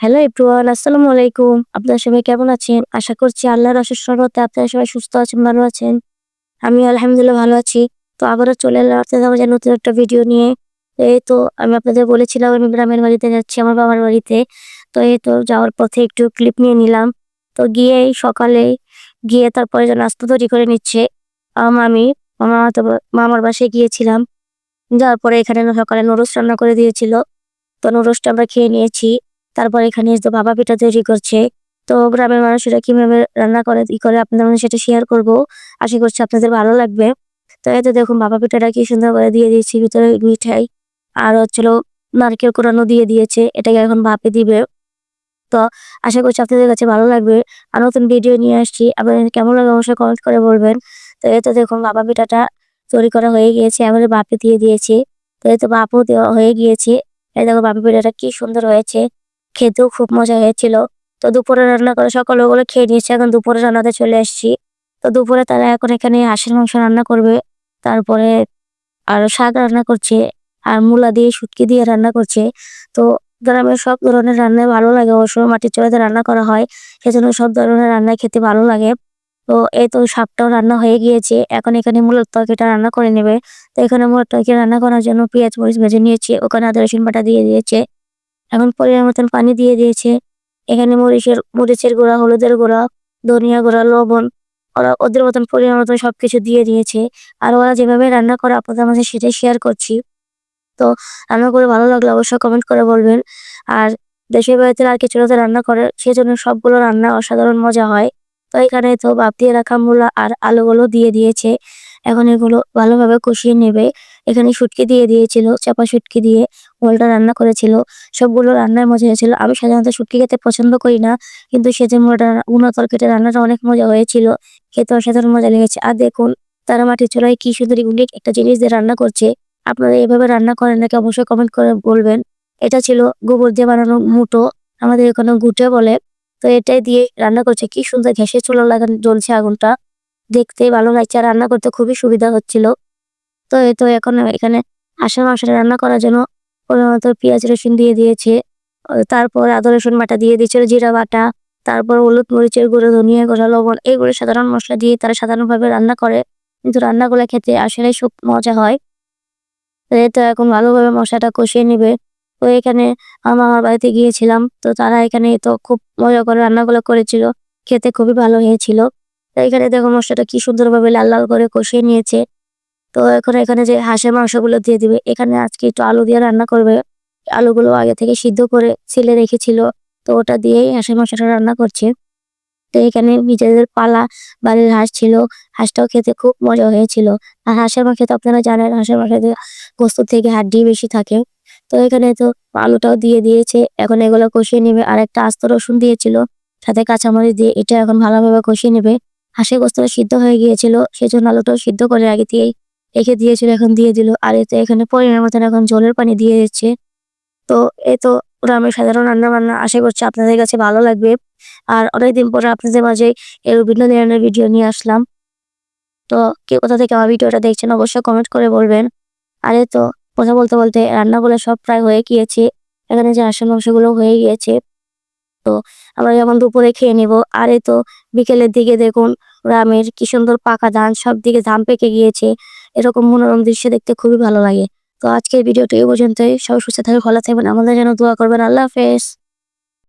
Hello everyone আসসালামু আলাইকুম। আপনারা সবাই কেমন আছেন? আশা করছি আল্লাহর অশেষ রহমতে আপনারা সবাই সুস্থ আছেন, ভালো আছেন। আমি আলহামদুলিল্লাহ ভালো আছি। তো আবারও চলে এলাম আপনাদের নতুন একটা ভিডিও নিয়ে। এই তো আমি আপনাদের বলেছিলাম, আমি গ্রামের বাড়িতে যাচ্ছি, আমার বাবার বাড়িতে। তো এই তো যাওয়ার পথে একটু ক্লিপ নিয়ে নিলাম। তো গিয়ে সকালে গিয়ে তারপরে নাস্তা তৈরি করে নিচ্ছে আম- মামা মামার বাসায় গিয়েছিলাম। যাওয়ার পরে এখানে সকালে নুডলস রান্না করে দিয়েছিল। তো নুডলসটা আমরা খেয়ে নিয়েছি। তারপর এখানে এসে ভাপা পিঠা তৈরি করছে। তো গ্রামের মানুষেরা কীভাবে রান্না করে ই করে, আপনাদের মধ্যে সেটা শেয়ার করব। আশা করছি আপনাদের ভালো লাগবে। তো এতে দেখুন ভাপা পিঠাটা কি সুন্দর করে দিয়ে দিয়েছি ভিতরে মিঠাই। আর হচ্ছিল নারকেল কোরানো দিয়ে দিয়েছে, এটাকে এখন ভাপে দিবে। তো আশা করছি আপনাদের কাছে ভালো লাগবে। আর নতুন ভিডিও নিয়ে আসছি, আপনাদের কেমন লাগে অবশ্যই কমেন্ট করে বলবেন। তো এতে দেখুন ভাপা পিঠাটা তৈরি করা হয়ে গিয়েছে, এবারে ভাপে দিয়ে দিয়েছি। তো এতে ভাপও দেওয়া হয়ে গিয়েছে। এই দেখো ভাপা পিঠাটা কি সুন্দর হয়েছে। খেতেও খুব মজা হয়েছিল। তো দুপুরে রান্না করে সকালে ওগুলো খেয়ে নিয়েছি, এখন দুপুরে রান্নাতে চলে এসেছি তো দুপুরে তারা এখন এখানে হাঁসের মাংস রান্না করবে, তারপরে আর শাক রান্না করছে, আর মূলা দিয়ে, শুটকি দিয়ে রান্না করছে। তো গ্রামের সব ধরনের রান্না ভালো লাগে, অবশ্য মাটির চুলাতে রান্না করা হয়, সেজন্য সব ধরনের রান্নাই খেতে ভালো লাগে। তো এই তো শাকটাও রান্না হয়ে গিয়েছে, এখন এখানে মূলত তরকারিটা রান্না করে নেবে। তো এখানে মূলত তরকারি রান্না করার জন্য পেঁয়াজ, মরিচ ভেজে নিয়েছে, ওখানে আদা, রসুন বাটা দিয়ে দিয়েছে। এখন পরিমাণ মতন পানি দিয়ে দিয়েছে। এখানে মরিচের মরিচের গুঁড়া, হলুদের গুঁড়া, ধনিয়া গুঁড়া, লবণ, ওরা ওদের মতন পরিমাণ মতন সবকিছু দিয়ে দিয়েছে। আর ওরা যেভাবে রান্না করে, আপনাদের মাঝে সেটাই শেয়ার করছি। তো রান্না করে ভালো লাগলে অবশ্যই কমেন্ট করে বলবেন। আর দেশের বাড়িতে আর কিছু রান্না করে, সেজন্য সবগুলো রান্না অসাধারণ মজা হয়। তো এখানে তো বাপ দিয়ে রাখা মূলা আর আলুগুলো দিয়ে দিয়েছে। এখন এগুলো ভালোভাবে কষিয়ে নেবে। এখানে শুটকি দিয়ে দিয়েছিল, চাপা শুটকি দিয়ে ওলটা রান্না করেছিল। সবগুলো রান্নার মজা হয়েছিল। আমি সাধারণত শুটকি খেতে পছন্দ করি না, কিন্তু সেজে মোটা উনা তরকারিটা রান্নাটা অনেক মজা হয়েছিল। খেতে অসাধারণ মজা লেগেছে। আর দেখুন, তারা মাটির চুলায় কি সুন্দর ইউনিক একটা জিনিস দিয়ে রান্না করছে। আপনারা এভাবে রান্না করেন নাকি অবশ্যই কমেন্ট করে বলবেন। এটা ছিল গোবর দিয়ে বানানো মুটো, আমাদের এখানে গুটে বলে। তো এটাই দিয়ে রান্না করছে। কি সুন্দর গ্যাসের চুলা লাগানো জ্বলছে আগুনটা। দেখতে ভালো লাগছে, আর রান্না করতে খুবই সুবিধা হচ্ছিল। তো এই তো এখন এখানে হাঁসের মাংসটা রান্না করার জন্য প্রধানত পেঁয়াজ, রসুন দিয়ে দিয়েছে। তারপর আদা, রসুন বাটা দিয়ে দিয়েছিল, জিরা বাটা। তারপর হলুদ মরিচের গুঁড়ো, ধনিয়া গুঁড়ো, লবণ এইগুলো সাধারণ মশলা দিয়ে তারা সাধারণভাবে রান্না করে। কিন্তু রান্নাগুলো খেতে আসলে খুব মজা হয়। তো এখন ভালোভাবে মশলাটা কষিয়ে নেবে। তো এখানে আমি আমার বাড়িতে গিয়েছিলাম, তো তারা এখানে তো খুব মজা করে রান্নাগুলো করেছিল, খেতে খুবই ভালো হয়েছিল। এখানে দেখো মশলাটা কি সুন্দরভাবে লাল লাল করে কষিয়ে নিয়েছে। তো এখন এখানে যে হাঁসের মাংসগুলো দিয়ে দিবে, এখানে আজকে একটু আলু দিয়ে রান্না করবে। আলুগুলো আগে থেকে সিদ্ধ করে ছিলে রেখেছিল, তো ওটা দিয়েই হাঁসের মাংসটা রান্না করছে। তো এখানে নিজেদের পালা বাড়ির হাঁস ছিল, হাঁসটাও খেতে খুব মজা হয়েছিল। আর হাঁসের মাংস তো আপনারা জানেন, হাঁসের মাংসতে গোস্ত থেকে হাড্ডি বেশি থাকে। তো এখানে তো আলুটাও দিয়ে দিয়েছে, এখন এগুলো কষিয়ে নেবে। আর একটা আস্ত রসুন দিয়েছিল, সাথে কাঁচামরিচ দিয়ে, এটা এখন ভালোভাবে কষিয়ে নেবে। হাঁসের গোস্তটা সিদ্ধ হয়ে গিয়েছিল, সেজন্য আলুটাও সিদ্ধ করে আগে দিয়েই রেখে দিয়েছিল, এখন দিয়ে দিল। আর এতে এখানে পরিমাণ মতন এখন জলের পানি দিয়ে দিচ্ছে। তো এ তো গ্রামের সাধারণ রান্না বান্না আশা করছি আপনাদের কাছে ভালো লাগবে। আর অনেকদিন পরে আপনাদের মাঝে এর বিভিন্ন ধরনের ভিডিও নিয়ে আসলাম। তো কে কোথা থেকে আমার ভিডিওটা দেখছেন অবশ্যই কমেন্ট করে বলবেন। আর তো কথা বলতে বলতে রান্নাগুলো সব প্রায় হয়ে গিয়েছে। এখানে যে আসন মাংসগুলো হয়ে গিয়েছে। তো আমরা যখন দুপুরে খেয়ে নিব, আর এই তো বিকেলের দিকে দেখুন গ্রামের কি সুন্দর পাকা ধান, সব দিকে ধান পেকে গিয়েছে। এরকম মনোরম দৃশ্য দেখতে খুবই ভালো লাগে। তো আজকের ভিডিওটি এই পর্যন্তই। সবাই সুস্থ থাকে ভালো থাকবেন। আমাদের যেন দোয়া করবেন। আল্লাহ হাফেজ।